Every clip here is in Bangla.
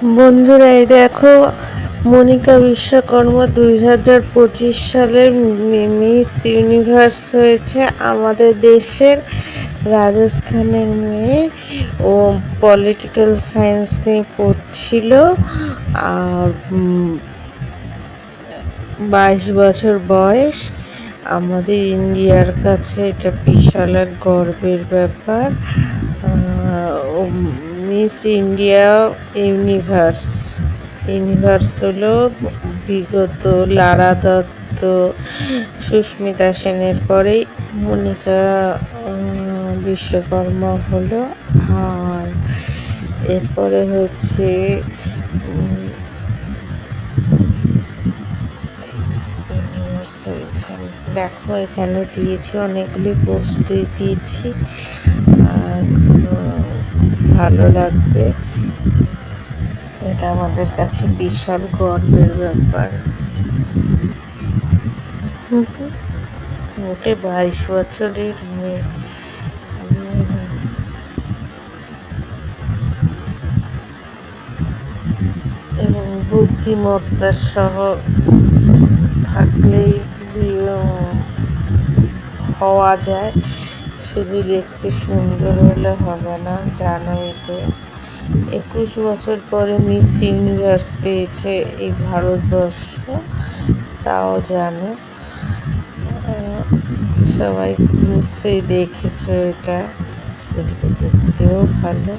বন্ধুরা, এই দেখো মনিকা বিশ্বকর্মা দুই হাজার পঁচিশ সালের মিস ইউনিভার্স হয়েছে আমাদের দেশের রাজস্থানের মেয়ে ও পলিটিক্যাল সায়েন্স নিয়ে পড়ছিল। আর বাইশ বছর বয়স। আমাদের ইন্ডিয়ার কাছে এটা বিশাল এক গর্বের ব্যাপার। Miss India universe. ইউনিভার্স হলো বিগত লারা দত্ত, সুস্মিতা সেনের পরেই মনিকা বিশ্বকর্মা হলো আর। এরপরে হচ্ছে দেখো এখানে দিয়েছি, অনেকগুলি পোস্ট দিয়েছি। আর ভালো লাগবে। এটা আমাদের কাছে বিশাল গর্বের ব্যাপার। ওকে বাইশ বছরের মেয়ে। এবং বুদ্ধিমত্তা সহ থাকলেই হওয়া যায়। শুধু দেখতে সুন্দর হলে হবে না জানোই তো। একুশ বছর পরে মিস ইউনিভার্স পেয়েছে এই ভারতবর্ষ, তাও জানো। সবাই নিশ্চয়ই দেখেছ এটা। দেখতেও ভালো।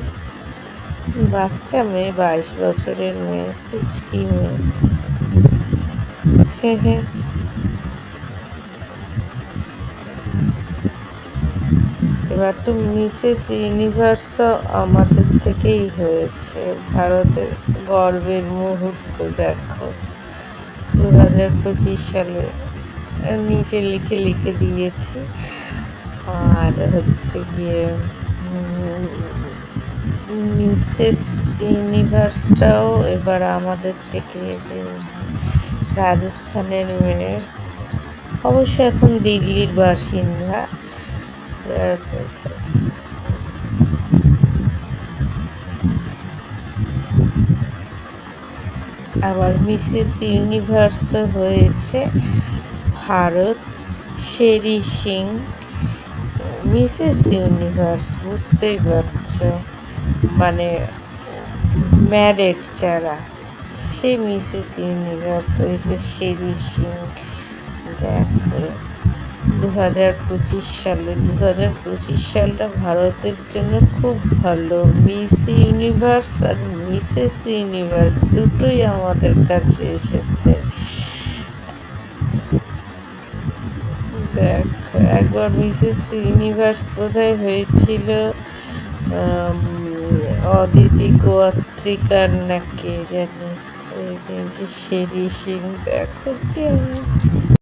বাচ্চা মেয়ে, বাইশ বছরের মেয়ে কুচকি মেয়ে। হ্যাঁ হে। এবার তো মিসেস ইউনিভার্স আমাদের থেকেই হয়েছে। ভারতের গর্বের মুহূর্ত দেখো। দু হাজার পঁচিশ সালে নিচে লিখে লিখে দিয়েছি। আর হচ্ছে গিয়ে মিসেস ইউনিভার্সটাও এবার আমাদের থেকে যে রাজস্থানের মেয়ে। অবশ্য এখন দিল্লির বাসিন্দা। আবার মিসেস ইউনিভার্স হয়েছে Bharat Sherry Singh. Mrs Universe, বুঝতেই পারছ? মানে ম্যারেড যারা, সে মিসেস ইউনিভার্স হয়েছে শেরি সিং। দেখো। দু হাজার পঁচিশ সালে দু হাজার পঁচিশ সালটা ভারতের জন্য খুব ভালো। মিস ইউনিভার্স আর মিসেস ইউনিভার্স দুটোই আমাদের কাছে এসেছে। দেখ, একবার মিসেস ইউনিভার্স বোধহয় হয়েছিল অদিতি গোয়াত্রিকার নাকি জানি শেরি সিং দেখো কি